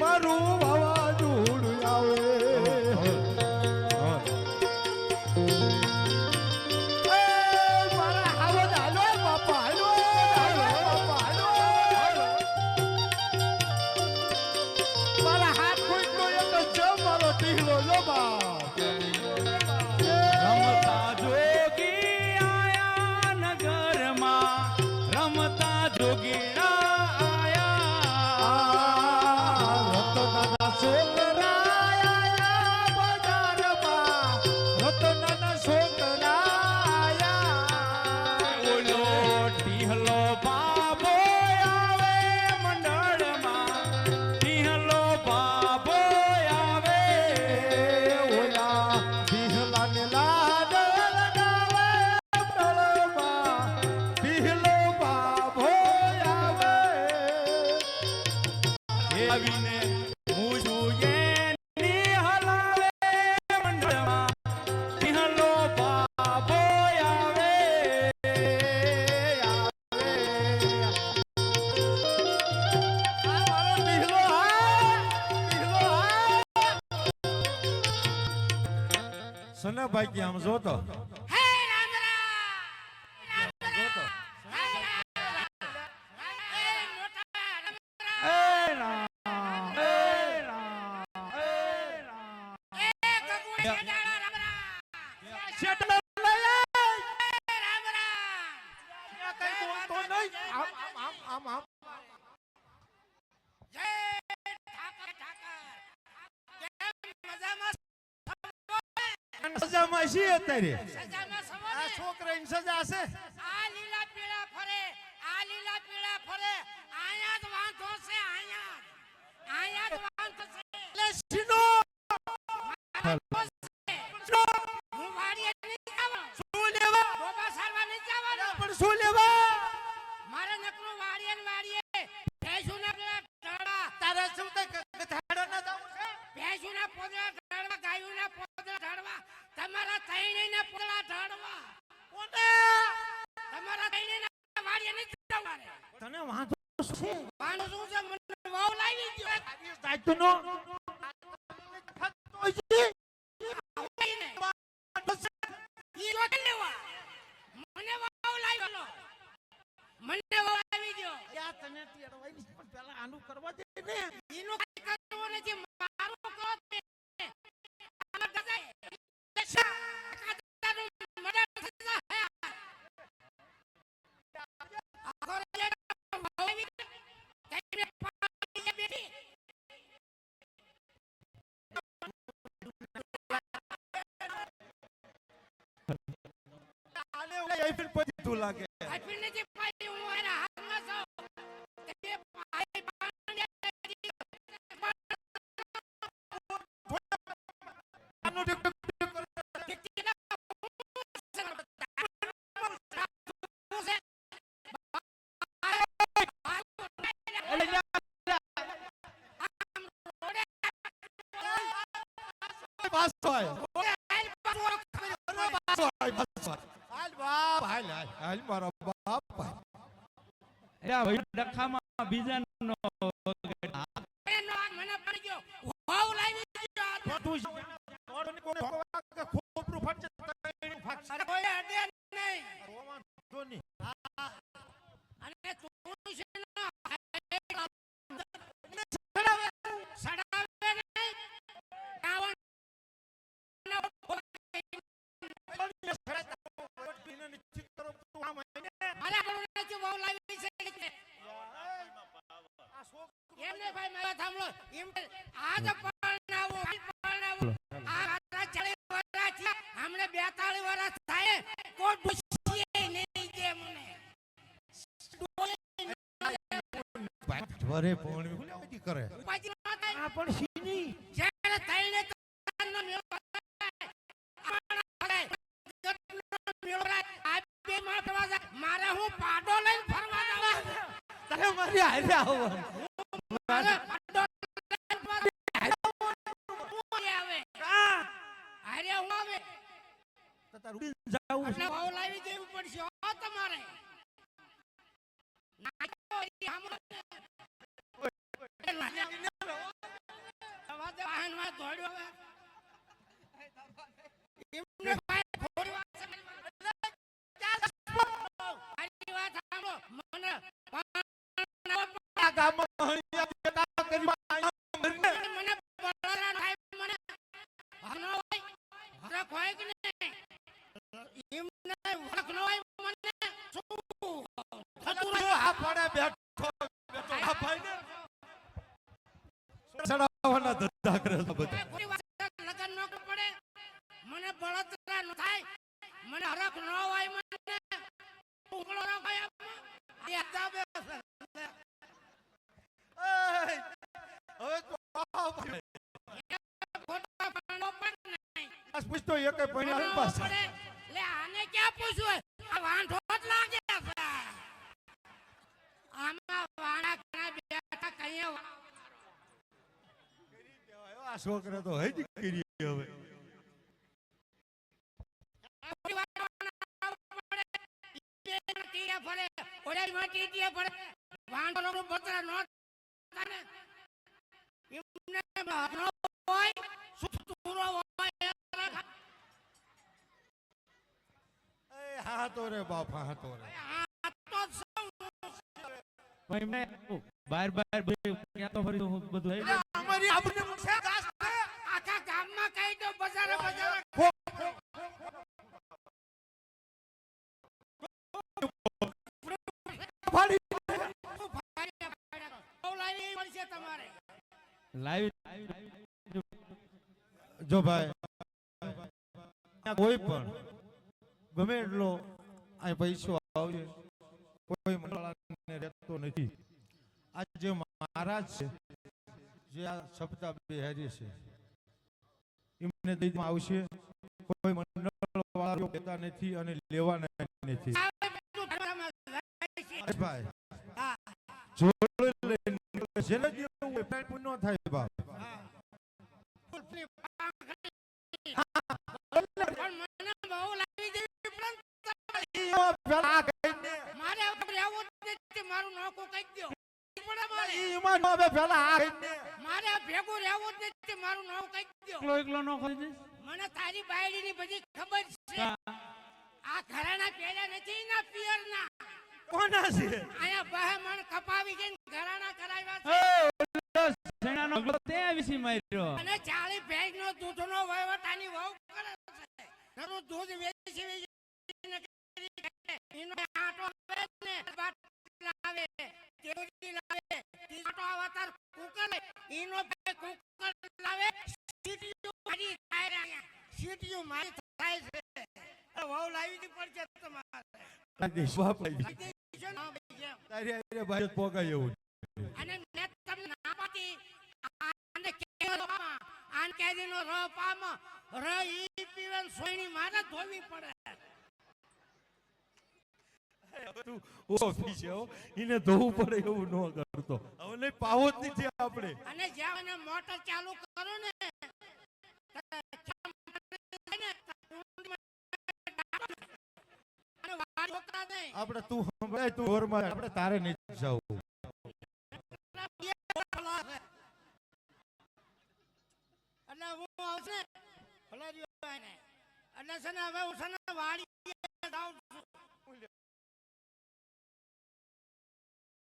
મારું કઈ બોલતો નહીં આમ આમ આમ આમ આમ જય ઠાકર ઠાકર કેમ મજામાં સજામાં છે અત્યારે સજામાં આ સવારે છોકરાની સજા છે આ લીલા પીળા ફરે આ લીલા પીળા ફરે આયા જ વાંધો છે આયા આયા જ વાંધો છે. એટલે શીનો. હું વાડીએ નહીં જવાનો શું લેવા? ડોબા સારવા નહીં જવાનો. પણ શું લેવા? મારે નકરું વાડીએ વાડીએ ભેંસુના પેલા ઢળવા તારે શું તે ગધાડો ના જાવું છે ભેંસુના પોદળા ઢળવા ગાયુના પોદળા ઢળવા તમારા તૈણીના ઢાળવા. કોને તમારા કઈને વાડીએ નહીં જવાને. તને વાંધો શું છે? વાંધો શું છે મને વાવ લાવી ગયો તાજનો થતો છે. આવીને. ઈ જો લેવા. મને વાવ લાવ્યો મને વાવ આવી ગયો યા તને તેડવાઈ પણ પેલા આનું કરવા દે ને. એનું કાંઈ નથી. મારું કરો આને ઓલા આઈફિલ પછી તું લાગે આપી નથી પાડી, હું એના હાથમાં છું. તે પાણી પાણી આનું ટીક ટીક ટીક કરે. પાસ થાય પાસ થાય પાસ થાય હાલ બાપ હાલ મારો બાપ ભાઈ ડખામાં બીજાનો તું કોણ કોને ભગવા કે ખોપરું ફાટશે તૈણું ફાટશે. રોવાન જો નહીં એને નિશ્ચિત કરો તું આમ આઈને આ છોકરું એમને ભાઈ મારા થાંભળો એમ આજ પરણાવો આજ આ રાતા ચાલી વર્ષ થયા હમણે 42 વર્ષ થાય. કોઈ ડૂસીએ નહીં દે મને. વરે પોણી કરે. આ પણ સીની. જ્યારે થઈને તારનો મેળો ભરાય, અમારા ભરાય, જગતનો મેળો ભરાય, આ બે માં ફરવા જાય. મારે હું પાડો લઈને ફરવા જવાનું. તારે મારી હારે આવવાનું હારે હું આવે તો તારું ઉડીને જાવું એટલે ભાવ લાવી દેવું પડશે હો તમારે મને આ હણિયા બેટા કરી મને બળારા થાય. મને હનો હોય હરખ હોય કે નહીં એમને હરખ ન હોય મને. શું થતું જો આ પડે મને બળતરા ન થાય મને હરખ ન હોય મને હવે તો આ ભાઈ. ખોટા પાણો પણ નહીં આ પૂછતો એકે ભણ્યા નહીં ભણવો પાછા. પડે. લે આને ક્યાં પૂછવું આ વાંઢો જ લાગે છે. આમાં વાણા ઘણા બેઠા કઈએ આ છોકરા તો હજી કરી હવે. વાંઢો બતરા નો. થાય ને. એમને બહારનો હોય સુતૂરો હોય એ રાખા. એ હા તો રે બાપ હા રે આ તો સૌ ભાઈ બાર બાર ક્યાં તો ફરી બધું થઈ અમારી આપણે છે ગાસ છે. આખા ગામમાં કહી દો બજારે બજારે ફાડી ફાડ્યા ફાડ્યા. બહુ લાવી પડશે તમારે લાઈવ જો ભાઈ કોઈ પણ ગમે એટલો આ પૈસો આવજે કોઈ મંડળાને રહેતો નથી. આ જે મહારાજ છે જે આ સપ્તાહ બિહારી છે એમને દઈમાં આવશે. કોઈ મંડળ વાળા લેતા નથી અને લેવાના નથી. ભાઈ જોડે લઈને ન થાય બાપ. મને તારી બાયડી ની ને નો નો બધી ખબર છે. આ ઘરાના પેલા નથી ના પિયરના? કોના છે? આયા બહેમણ કપાવી ગઈ ઘરાના કરાવ્યા છે. સેનાનો એકલો માર્યો. અને ચાલી ભેંસ નો દૂધ નો વહુ કરે છે. નરું દૂધ વેચી વેચીને એનો આટો આવે ને. બાટલા આવે કેવડી લાવે તીટો અવતાર કુકર એનો ભાઈ કુકર લાવે સીટીયું મારી થાય રે અહીંયા. મારી થાય છે. વહુ લાવી દી પડશે તમારે. દેશ બાપ લઈ ગઈ. દેશો ના બેસે. તારી આરે ભાઈ પોગાય એવું અને આને કેવો નો આન પામ ર ઈ પીવન સોયની મારે ધોવી પડે. તું ઓફિસ હો. એને ધોવું પડે એવું ન કરતો. હવે નહીં પાવો જ નથી આપણે. અને જ્યાં એને મોટર ચાલુ કરો ને અને વાળ છોકરા નહીં આપણે તું સંભળાય તું આપણે તારે નહીં જવું. એટલે હું આવશે. ભલે એને. અને છે ને હવે હું છે ને વાડી જાઉં